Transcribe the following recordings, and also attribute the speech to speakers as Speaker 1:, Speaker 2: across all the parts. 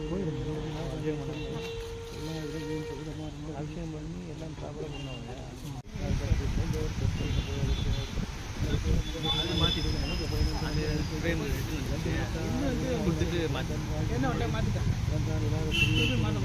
Speaker 1: போய் போட்டு அபிஷேகம் பண்ணி எல்லாம் பண்ணுவாங்க என்ன மாற்றிட்டேன் மாற்ற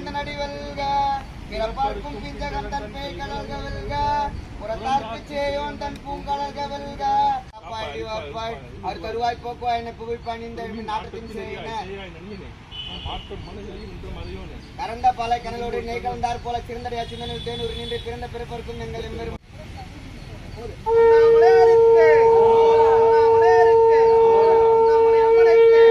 Speaker 2: கெடுத்தாந்த நடி வெல்க. பிறப்பார்க்கும் பிஞ்சகம் தன் பேய் கலர்க வெல்க. புறத்தார்க்கு சேயோன் தன் பூங்கலர்க வெல்க. அப்பாடி அப்பாய் அவர் தருவாய் போக்குவாய் என்னை புகழ் பணிந்த நாட்டத்தின் செய்யின கரந்த பல கனலோடு நெய் கலந்தார் போல சிறந்தடைய சிந்தனில் தேனூர் நின்று பிறந்த பிறப்பருக்கும் எங்கள் எம்பெரும் அண்ணாமலையாருக்கு! அண்ணாமலையாருக்கு! அண்ணாமலை அம்மனுக்கு!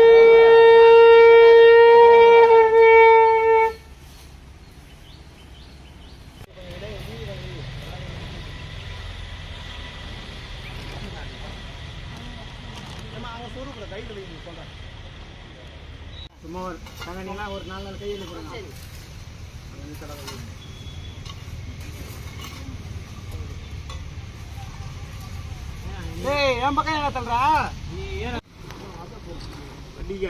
Speaker 1: சும்மா ஒரு தங்கனிலாம் ஒரு நாலு நாள் கையில் கொடுங்க. ஏய் என் பக்கம் என்ன தள்ளுறா? நீ ஏன் வண்டிங்க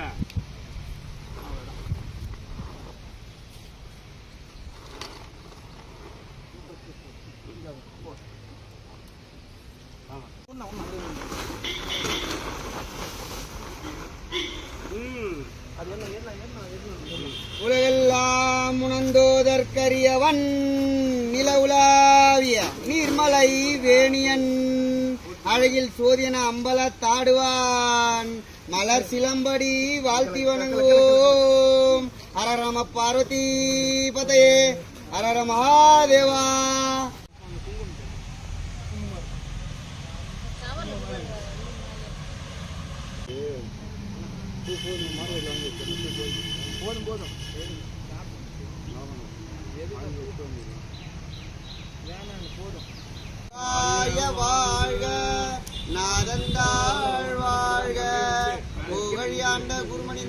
Speaker 1: அது என்ன என்ன என்ன என்ன
Speaker 2: உலகெல்லாம் உணர்ந்தோதற்கரியவன் நிலவுலாவிய நீர்மலை வேணியன். அழகில் சோதியன அம்பல தாடுவான். மலர் சிலம்படி வாழ்த்தி வணங்குவோம் அரரம பார்வதி பதையே அரர மகாதேவா. ஆய வாழ்க நாதந்தாள் வாழ்க. புகழியாண்ட குருமணி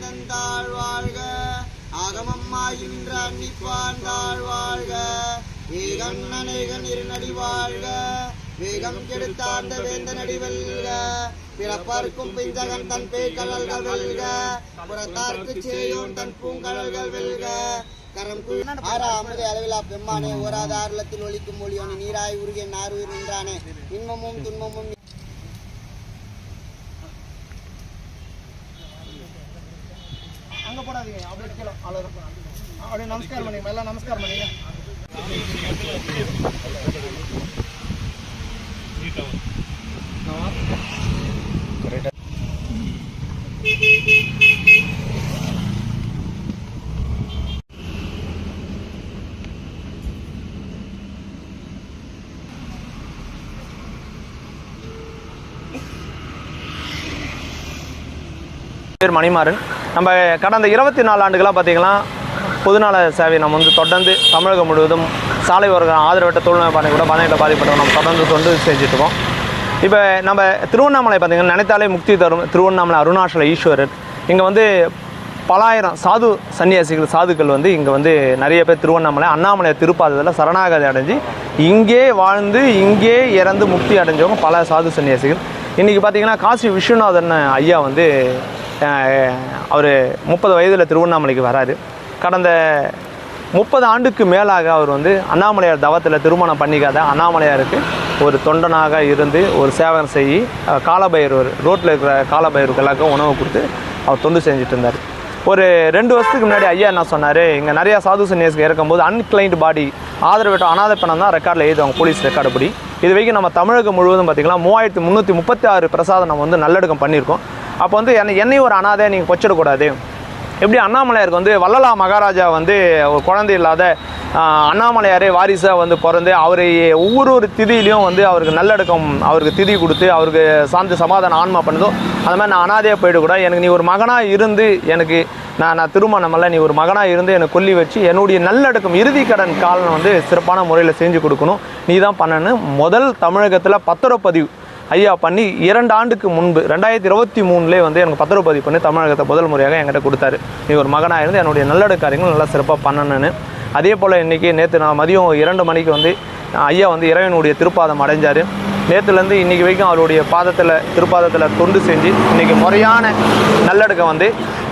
Speaker 2: வாழ்க. ஆகமம்மாகின்ற அன்னிப்பாண்டாள் வாழ்க. ஏகன் அநேகன் இருநடி வாழ்க. வேகம் கெடுத்தாண்ட வேந்த நடி பிறப்பார்க்கும் பிஞ்சகன் தன் பேய்கடல்கள் வெல்க. புறத்தார்க்கு சேயோன் தன் பூங்கடல்கள் வெல்க. கரம் ஆறா அமுத அளவிலா பெம்மானே ஓராத ஆறுலத்தில் ஒழிக்கும் மொழியோனி நீராய் உருகிய நாருயிர் நின்றானே. இன்பமும் துன்பமும்
Speaker 1: அங்க போடாதீங்க அப்படியே கீழே அவ்வளோ அப்படியே நமஸ்காரம் பண்ணி எல்லாம் நமஸ்காரம் பண்ணீங்க
Speaker 3: பேர் மணிமாறன். நம்ம கடந்த இருபத்தி நாலு ஆண்டுகளாக பார்த்தீங்கன்னா பொதுநல சேவை நம்ம வந்து தொடர்ந்து தமிழகம் முழுவதும் சாலை ஓரங்கள் ஆதரவற்ற தொழில்நுட்ப பாதை கூட பாதையில் பாதிப்பட்டவங்க நம்ம தொடர்ந்து தொண்டு செஞ்சுட்டுருக்கோம். இப்போ நம்ம திருவண்ணாமலை பார்த்தீங்கன்னா நினைத்தாலே முக்தி தரும் திருவண்ணாமலை அருணாச்சல ஈஸ்வரர். இங்கே வந்து பலாயிரம் சாது சன்னியாசிகள் சாதுக்கள் வந்து இங்கே வந்து நிறைய பேர் திருவண்ணாமலை அண்ணாமலை திருப்பாதத்தில் சரணாகதி அடைஞ்சு இங்கே வாழ்ந்து இங்கே இறந்து முக்தி அடைஞ்சவங்க பல சாது சன்னியாசிகள். இன்றைக்கி பார்த்தீங்கன்னா காசி விஸ்வநாதன் ஐயா வந்து அவர் முப்பது வயதில் திருவண்ணாமலைக்கு வராரு. கடந்த முப்பது ஆண்டுக்கு மேலாக அவர் வந்து அண்ணாமலையார் தவத்தில் திருமணம் பண்ணிக்காத அண்ணாமலையாருக்கு ஒரு தொண்டனாக இருந்து ஒரு சேவகம் செய்ய காலபைரவர் ரோட்டில் இருக்கிற காலபைரவருக்கு எல்லாருக்கும் உணவு கொடுத்து அவர் தொண்டு செஞ்சுட்டு இருந்தார். ஒரு ரெண்டு வருஷத்துக்கு முன்னாடி ஐயா என்ன சொன்னார் இங்கே நிறையா சாது சன்னியாசிகள் இறக்கும்போது அன்கிளைண்ட் பாடி ஆதரவற்ற அனாதை பணம் தான் ரெக்கார்டில் எழுதுவாங்க போலீஸ் ரெக்கார்டு படி இது வரைக்கும் நம்ம தமிழகம் முழுவதும் பார்த்திங்கன்னா மூவாயிரத்து முந்நூற்றி முப்பத்தி ஆறு பிரசாதம் நம்ம வந்து நல்லடக்கம் பண்ணியிருக்கோம். அப்போ வந்து என்னை என்னையும் ஒரு அனாதை நீங்கள் கொச்சிடக்கூடாது. எப்படி அண்ணாமலையாருக்கு வந்து வள்ளலா மகாராஜா வந்து ஒரு குழந்தை இல்லாத அண்ணாமலையாரே வாரிசாக வந்து பிறந்து அவர் ஒவ்வொரு ஒரு திதியிலையும் வந்து அவருக்கு நல்லடக்கம் அவருக்கு திதி கொடுத்து அவருக்கு சாந்தி சமாதானம் ஆன்மா பண்ணுதோ அந்த மாதிரி நான் அனாதையாக போயிடக்கூடாது. எனக்கு நீ ஒரு மகனாக இருந்து எனக்கு நான் நான் திருமணமல்ல நீ ஒரு மகனாக இருந்து என்னை கொல்லி வச்சு என்னுடைய நல்லடக்கம் இறுதி கடன் காலம் வந்து சிறப்பான முறையில் செஞ்சு கொடுக்கணும். நீ தான் பண்ணணும் முதல் தமிழகத்தில் பத்திரப்பதிவு ஐயா பண்ணி இரண்டு ஆண்டுக்கு முன்பு ரெண்டாயிரத்தி இருபத்தி மூணுலேயே வந்து எனக்கு பத்திரப்பதிவு பண்ணி தமிழகத்தை முதல் முறையாக என்கிட்ட கொடுத்தாரு. நீ ஒரு மகனாக இருந்து என்னுடைய நல்லடு காரியங்கள் நல்லா சிறப்பாக பண்ணணுன்னு அதே போல் இன்றைக்கி நேற்று நான் மதியம் இரண்டு மணிக்கு வந்து ஐயா வந்து இறைவனுடைய திருப்பாதம் அடைஞ்சார். நேற்றுலேருந்து இன்றைக்கி வரைக்கும் அவருடைய பாதத்தில் திருப்பாதத்தில் தொண்டு செஞ்சு இன்றைக்கி முறையான நல்லடக்கம் வந்து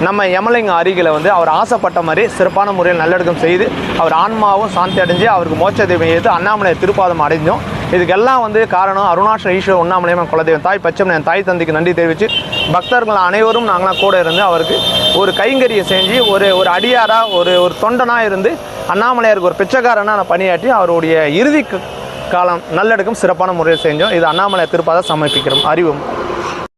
Speaker 3: நம்ம எமலைங்க அருகில் வந்து அவர் ஆசைப்பட்ட மாதிரி சிறப்பான முறையில் நல்லடக்கம் செய்து அவர் ஆன்மாவும் சாந்தி அடைஞ்சு அவருக்கு மோட்ச தெய்வம் ஏற்று அண்ணாமலை திருப்பாதம் அடைஞ்சோம் இதுக்கெல்லாம் வந்து காரணம் அருணாச்சல ஈஸ்வர உண்ணாமலையம்மன் குலதெய்வம். தாய் பச்சை என் தாய் தந்தைக்கு நன்றி தெரிவித்து பக்தர்கள் அனைவரும் நாங்களாம் கூட இருந்து அவருக்கு ஒரு கைங்கரியை செஞ்சு ஒரு ஒரு அடியாராக ஒரு ஒரு தொண்டனாக இருந்து அண்ணாமலையாருக்கு ஒரு பிச்சைக்காரனாக நான் பணியாற்றி அவருடைய இறுதி காலம் நல்லடக்கம் சிறப்பான முறையில் செஞ்சோம். இது அண்ணாமலை திருப்பாத சமர்ப்பிக்கிறோம். அறிவும்.